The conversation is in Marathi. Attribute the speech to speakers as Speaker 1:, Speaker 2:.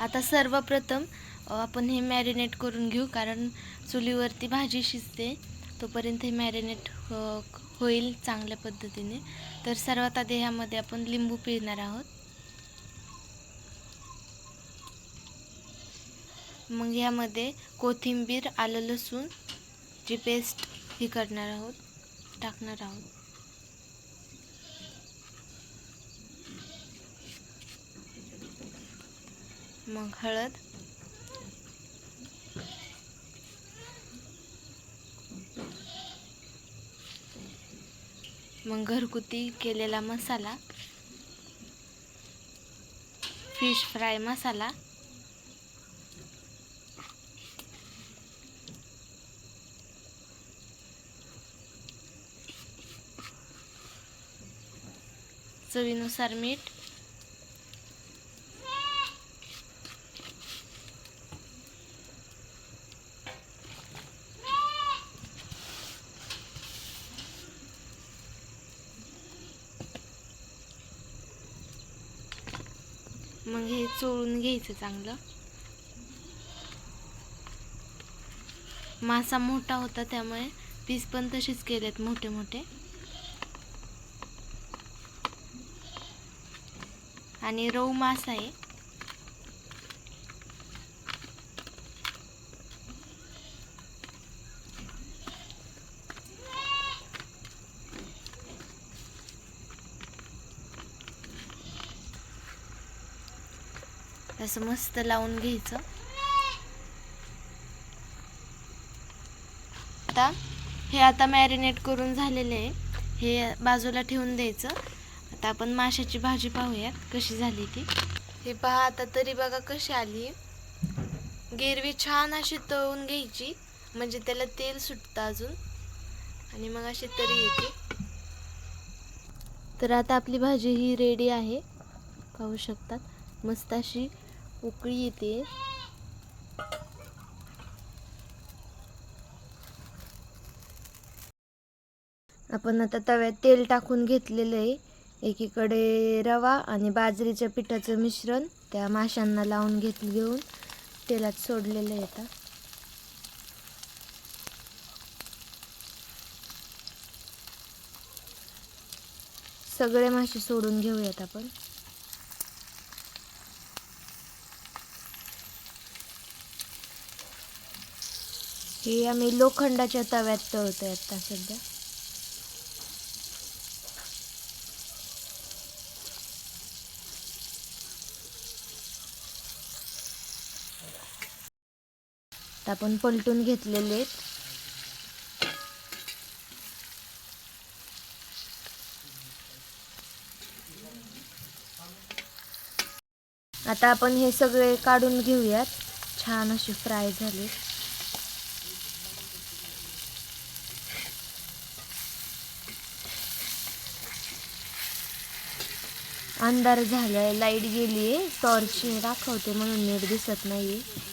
Speaker 1: आता सर्वप्रथम आपण हे मॅरिनेट करून घेऊ कारण चुलीवरती भाजी शिजते तोपर्यंत हे मॅरिनेट हो होईल चांगल्या पद्धतीने. तर सर्वात आधी ह्यामध्ये आपण लिंबू पिळणार आहोत. मग ह्यामध्ये कोथिंबीर आलं लसूण जी पेस्ट ही करणार आहोत टाकणार आहोत. मग हळद. मग घरगुती केलेला मसाला. फिश फ्राय मसाला. चवीनुसार मीठ. मग हे चोळून घ्यायचं चांगलं. मासा मोठा होता त्यामुळे पीस पण तसेच केलेत मोठे मोठे. आणि रऊ मासा आहे. असं मस्त लावून घ्यायचं. आता हे आता मॅरिनेट करून झालेले आहे. हे बाजूला ठेवून द्यायचं. आता आपण माशाची भाजी पाहूयात कशी झाली ती. हे पहा आता तरी बघा कशी आली. गिरवी छान अशी तळून घ्यायची. म्हणजे त्याला तेल सुटतं अजून. आणि मग अशी तरी येते. तर आता आपली भाजी ही रेडी आहे. पाहू शकतात. मस्त अशी उकळी येते. आपण आता तव्यात तेल टाकून घेतलेलं आहे. एकीकडे रवा आणि बाजरीच्या पिठाचं मिश्रण त्या माशांना लावून घेत घेऊन तेलात सोडलेलं आहे आता. सगळे मासे सोडून घेऊयात आपण. हे आम्ही लोखंडाच्या तव्यात तळतोय आता सध्या. आता आपण पलटून घेतलेले आहेत. आता आपण हे सगळे काढून घेऊयात. छान असे फ्राय झाले. अंधार आहे लाइट गेली आहे टॉर्च दाखवते म्हणून नीट दिसत नाही आहे